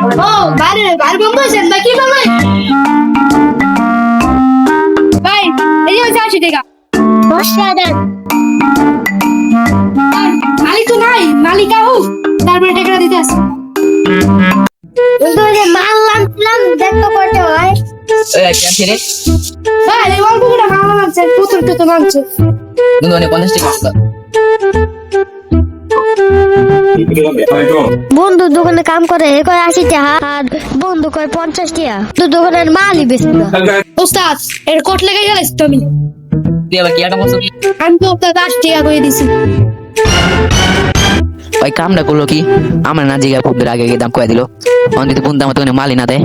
Oh, বাইরে বাইরে বন্ধু আছেন ভাই কি বলেন ভাই এই যে হচ্ছে আশি টাকা অসাধারণ মালিক তো নাই মালিক আহ। তারপরে টাকাটা দিতে আসে মারলাম দিলাম দেখো করতে হয়। ভাই অল্প করে মারলাম পুতুল টুতুল আনছে বন্ধু অনেক পঞ্চাশ টাকা। বন্ধু দোকানে কাম করে এ কয় আশি টাকা আর বন্ধু কয় পঞ্চাশ টিয়া তো দোকানের মালই বেশি না। ওস্তাদ এর কোট লেগে গেলে তুমি? আমি তো ওকে দশ টাকা করে দিছি। ওই কামটা করল কি? আমার না জিগা খুব আগে আগে দাম কয়ে দিল। অন্তত বন্ধু আমার তো মালি না দেয়।